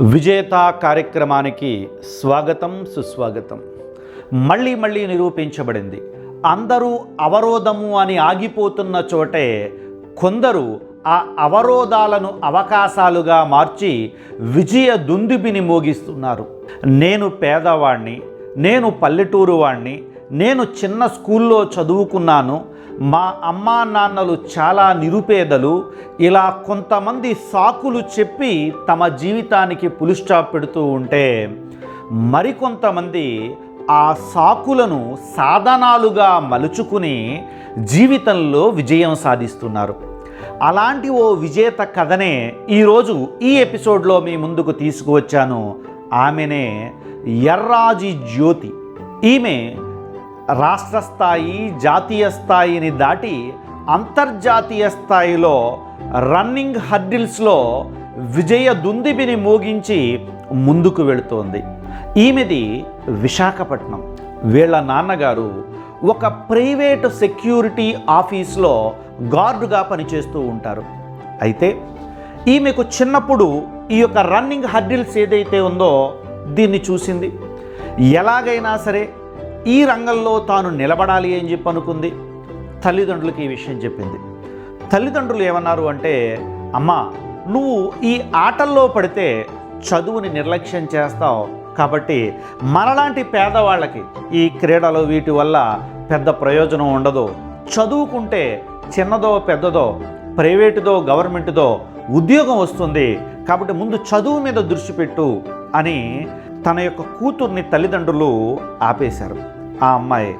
విజేత కార్యక్రమానికి స్వాగతం సుస్వాగతం. మళ్ళీ మళ్ళీ నిరూపించబడింది. అందరూ అవరోధము అని ఆగిపోతున్న చోటే కొందరు ఆ అవరోధాలను అవకాశాలుగా మార్చి విజయ దుందుబిని మోగిస్తున్నారు. నేను పేదవాణ్ణి నేను పల్లెటూరు వాణ్ణి నేను చిన్న స్కూల్లో చదువుకున్నాను మా అమ్మా నాన్నలు చాలా నిరుపేదలు. ఇలా కొంతమంది సాకులు చెప్పి తమ జీవితానికి పులి పెడుతూ ఉంటే మరికొంతమంది ఆ సాకులను సాధనాలుగా మలుచుకుని జీవితంలో విజయం సాధిస్తున్నారు. అలాంటి ఓ విజేత కథనే ఈరోజు ఈ ఎపిసోడ్లో మీ ముందుకు తీసుకువచ్చాను. ఆమెనే ఎర్రాజి జ్యోతి. ఈమె రాష్ట్ర స్థాయి జాతీయ స్థాయిని దాటి అంతర్జాతీయ స్థాయిలో రన్నింగ్ హర్డిల్స్లో విజయ దుందిబిని మోగించి ముందుకు వెళుతోంది. ఈమెది విశాఖపట్నం. వీళ్ళ నాన్నగారు ఒక ప్రైవేటు సెక్యూరిటీ ఆఫీస్లో గార్డుగా పనిచేస్తూ ఉంటారు. అయితే ఈమెకు చిన్నప్పుడు ఈ యొక్క రన్నింగ్ హర్డిల్స్ ఏదైతే ఉందో దీన్ని చూసింది. ఎలాగైనా సరే ఈ రంగంలో తాను నిలబడాలి అని చెప్పి అనుకుంది. తల్లిదండ్రులకి ఈ విషయం చెప్పింది. తల్లిదండ్రులు ఏమన్నారు అంటే అమ్మా నువ్వు ఈ ఆటల్లో పడితే చదువుని నిర్లక్ష్యం చేస్తావు. కాబట్టి మనలాంటి పేదవాళ్ళకి ఈ క్రీడలు వీటి వల్ల పెద్ద ప్రయోజనం ఉండదు. చదువుకుంటే చిన్నదో పెద్దదో ప్రైవేటుదో గవర్నమెంట్దో ఉద్యోగం వస్తుంది. కాబట్టి ముందు చదువు మీద దృష్టి పెట్టు అని తన యొక్క కూతుర్ని తల్లిదండ్రులు ఆపేశారు. ఆ అమ్మాయి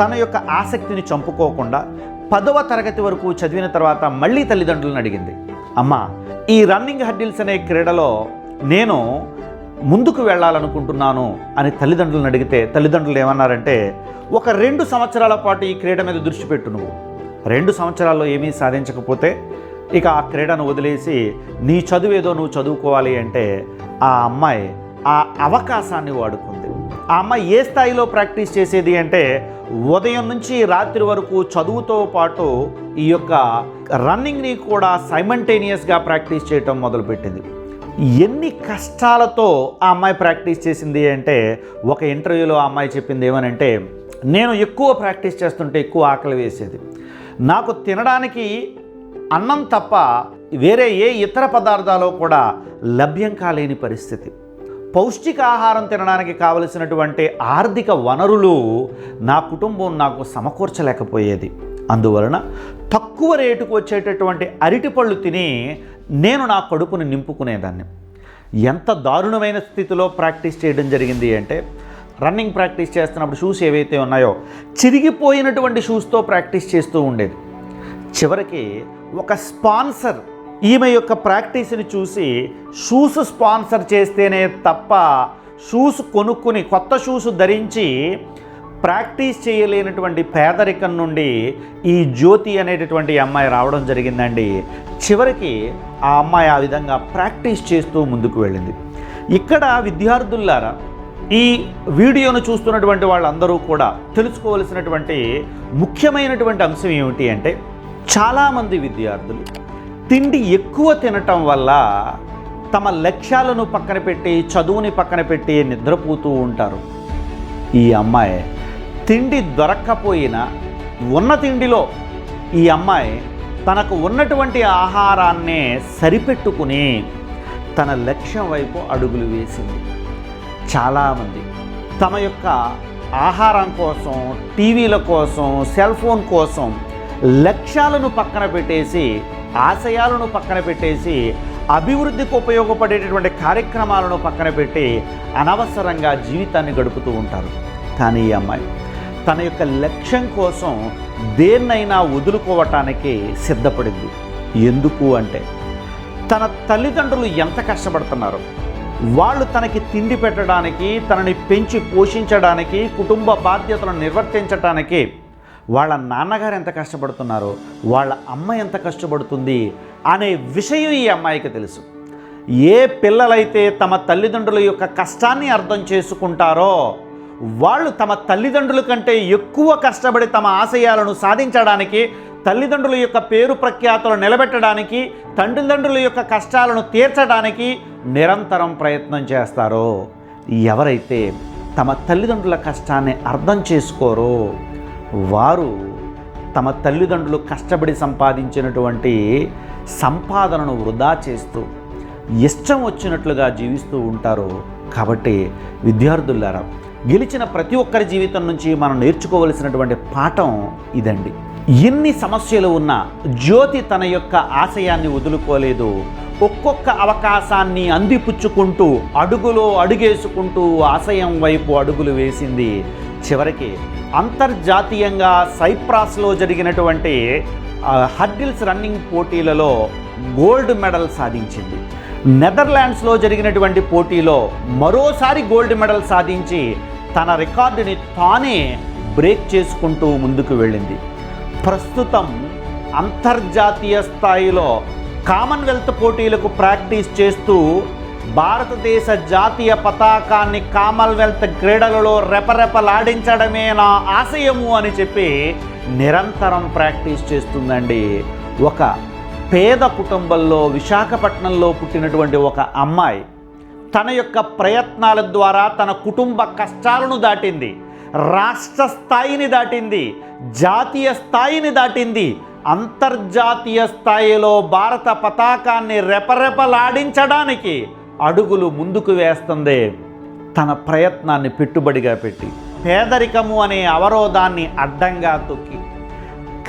తన యొక్క ఆసక్తిని చంపుకోకుండా పదవ తరగతి వరకు చదివిన తర్వాత మళ్ళీ తల్లిదండ్రులను అడిగింది. అమ్మ ఈ రన్నింగ్ హడ్డిల్స్ అనే క్రీడలో నేను ముందుకు వెళ్ళాలనుకుంటున్నాను అని తల్లిదండ్రులను అడిగితే తల్లిదండ్రులు ఏమన్నారంటే ఒక రెండు సంవత్సరాల పాటు ఈ క్రీడ మీద దృష్టి పెట్టు నువ్వు. రెండు సంవత్సరాల్లో ఏమీ సాధించకపోతే ఇక ఆ క్రీడను వదిలేసి నీ చదువేదో నువ్వు చదువుకోవాలి అంటే ఆ అమ్మాయి ఆ అవకాశాన్ని వాడుకుంది. ఆ అమ్మాయి ఏ స్థాయిలో ప్రాక్టీస్ చేసేది అంటే ఉదయం నుంచి రాత్రి వరకు చదువుతో పాటు ఈ యొక్క రన్నింగ్ని కూడా సైమంటేనియస్గా ప్రాక్టీస్ చేయటం మొదలుపెట్టింది. ఎన్ని కష్టాలతో ఆ అమ్మాయి ప్రాక్టీస్ చేసింది అంటే ఒక ఇంటర్వ్యూలో ఆ అమ్మాయి చెప్పింది ఏమనంటే నేను ఎక్కువ ప్రాక్టీస్ చేస్తుంటే ఎక్కువ ఆకలి వేసేది. నాకు తినడానికి అన్నం తప్ప వేరే ఏ ఇతర పదార్థాలు కూడా లభ్యం కాలేని పరిస్థితి. పౌష్టికాహారం తినడానికి కావలసినటువంటి ఆర్థిక వనరులు నా కుటుంబం నాకు సమకూర్చలేకపోయేది. అందువలన తక్కువ రేటుకు వచ్చేటటువంటి అరటిపళ్ళు తిని నేను నా కడుపుని నింపుకునేదాన్ని. ఎంత దారుణమైన స్థితిలో ప్రాక్టీస్ చేయడం జరిగింది అంటే రన్నింగ్ ప్రాక్టీస్ చేస్తున్నప్పుడు షూస్ ఏవైతే ఉన్నాయో చిరిగిపోయినటువంటి షూస్తో ప్రాక్టీస్ చేస్తూ ఉండేది. చివరికి ఒక స్పాన్సర్ ఈమె యొక్క ప్రాక్టీస్ని చూసి షూస్ స్పాన్సర్ చేస్తేనే తప్ప షూస్ కొనుక్కుని కొత్త షూస్ ధరించి ప్రాక్టీస్ చేయలేనటువంటి పేదరికం నుండి ఈ జ్యోతి అనేటటువంటి అమ్మాయి రావడం జరిగిందండి. చివరికి ఆ అమ్మాయి ఆ విధంగా ప్రాక్టీస్ చేస్తూ ముందుకు వెళ్ళింది. ఇక్కడ విద్యార్థులారా ఈ వీడియోను చూస్తున్నటువంటి వాళ్ళందరూ కూడా తెలుసుకోవలసినటువంటి ముఖ్యమైనటువంటి అంశం ఏమిటి అంటే చాలామంది విద్యార్థులు తిండి ఎక్కువ తినటం వల్ల తమ లక్ష్యాలను పక్కన పెట్టి చదువుని పక్కన పెట్టి నిద్రపోతూ ఉంటారు. ఈ అమ్మాయి తిండి దొరక్కపోయినా ఉన్న తిండిలో ఈ అమ్మాయి తనకు ఉన్నటువంటి ఆహారాన్నే సరిపెట్టుకుని తన లక్ష్యం వైపు అడుగులు వేసింది. చాలామంది తమ యొక్క ఆహారం కోసం టీవీల కోసం సెల్ ఫోన్ కోసం లక్ష్యాలను పక్కన పెట్టేసి ఆశయాలను పక్కన పెట్టేసి అభివృద్ధికి ఉపయోగపడేటటువంటి కార్యక్రమాలను పక్కన పెట్టి అనవసరంగా జీవితాన్ని గడుపుతూ ఉంటారు. కానీ ఈ అమ్మాయి తన యొక్క లక్ష్యం కోసం దేన్నైనా వదులుకోవటానికి సిద్ధపడింది. ఎందుకు అంటే తన తల్లిదండ్రులు ఎంత కష్టపడుతున్నారు? వాళ్ళు తనకి తిండి పెట్టడానికి తనని పెంచి పోషించడానికి కుటుంబ బాధ్యతలను నిర్వర్తించడానికి వాళ్ళ నాన్నగారు ఎంత కష్టపడుతున్నారో వాళ్ళ అమ్మ ఎంత కష్టపడుతుంది అనే విషయం ఈ అమ్మాయికి తెలుసు. ఏ పిల్లలైతే తమ తల్లిదండ్రుల యొక్క కష్టాన్ని అర్థం చేసుకుంటారో వాళ్ళు తమ తల్లిదండ్రుల కంటే ఎక్కువ కష్టపడి తమ ఆశయాలను సాధించడానికి తల్లిదండ్రుల యొక్క పేరు ప్రఖ్యాతులు నిలబెట్టడానికి తండ్రిదండ్రుల యొక్క కష్టాలను తీర్చడానికి నిరంతరం ప్రయత్నం చేస్తారో ఎవరైతే తమ తల్లిదండ్రుల కష్టాన్ని అర్థం చేసుకోరో వారు తమ తల్లిదండ్రులు కష్టపడి సంపాదించినటువంటి సంపాదనను వృధా చేస్తూ ఇష్టం వచ్చినట్లుగా జీవిస్తూ ఉంటారు. కాబట్టి విద్యార్థులారా గెలిచిన ప్రతి ఒక్కరి జీవితం నుంచి మనం నేర్చుకోవలసినటువంటి పాఠం ఇదండి. ఎన్ని సమస్యలు ఉన్నా జ్యోతి తన యొక్క ఆశయాన్ని వదులుకోలేదు. ఒక్కొక్క అవకాశాన్ని అందిపుచ్చుకుంటూ అడుగులో అడుగేసుకుంటూ ఆశయం వైపు అడుగులు వేసింది. చివరికి అంతర్జాతీయంగా సైప్రాస్లో జరిగినటువంటి హర్డిల్స్ రన్నింగ్ పోటీలలో గోల్డ్ మెడల్ సాధించింది. నెదర్లాండ్స్లో జరిగినటువంటి పోటీలో మరోసారి గోల్డ్ మెడల్ సాధించి తన రికార్డుని తానే బ్రేక్ చేసుకుంటూ ముందుకు వెళ్ళింది. ప్రస్తుతం అంతర్జాతీయ స్థాయిలో కామన్వెల్త్ పోటీలకు ప్రాక్టీస్ చేస్తూ భారతదేశ జాతీయ పతాకాన్ని కామన్వెల్త్ క్రీడలలో రెపరెపలాడించడమే నా ఆశయము అని చెప్పి నిరంతరం ప్రాక్టీస్ చేస్తుందండి. ఒక పేద కుటుంబంలో విశాఖపట్నంలో పుట్టినటువంటి ఒక అమ్మాయి తన యొక్క ప్రయత్నాల ద్వారా తన కుటుంబ కష్టాలను దాటింది. రాష్ట్ర స్థాయిని దాటింది. జాతీయ స్థాయిని దాటింది. అంతర్జాతీయ స్థాయిలో భారత పతాకాన్ని రెపరెపలాడించడానికి అడుగులు ముందుకు వేస్తుంది తన ప్రయత్నాన్ని పెట్టుబడిగా పెట్టి. పేదరికము అనే అవరోధాన్ని అడ్డంగా తొక్కి.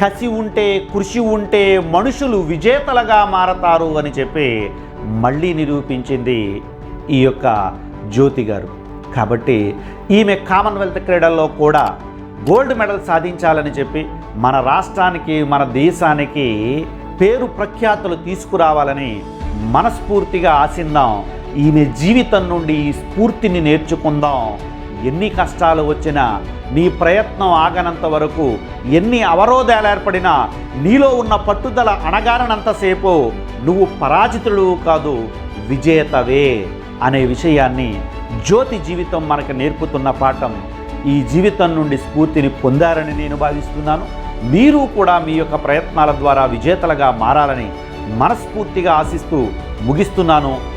కసి ఉంటే కృషి ఉంటే మనుషులు విజేతలుగా మారతారు అని చెప్పి మళ్ళీ నిరూపించింది ఈ యొక్క జ్యోతి గారు. కాబట్టి ఈమె కామన్వెల్త్ క్రీడల్లో కూడా గోల్డ్ మెడల్ సాధించాలని చెప్పి మన రాష్ట్రానికి మన దేశానికి పేరు ప్రఖ్యాతులు తీసుకురావాలని మనస్ఫూర్తిగా ఆశిందాం. ఈమె జీవితం నుండి ఈ స్ఫూర్తిని నేర్చుకుందాం. ఎన్ని కష్టాలు వచ్చినా నీ ప్రయత్నం ఆగనంత వరకు ఎన్ని అవరోధాలు ఏర్పడినా నీలో ఉన్న పట్టుదల అణగారనంతసేపు నువ్వు పరాజితుడు కాదు విజేతవే అనే విషయాన్ని జ్యోతి జీవితం మనకు నేర్పుతున్న పాఠం. ఈ జీవితం నుండి స్ఫూర్తిని పొందారని నేను భావిస్తున్నాను. మీరు కూడా మీ యొక్క ప్రయత్నాల ద్వారా విజేతలుగా మారాలని మనస్ఫూర్తిగా ఆశిస్తూ ముగిస్తున్నాను.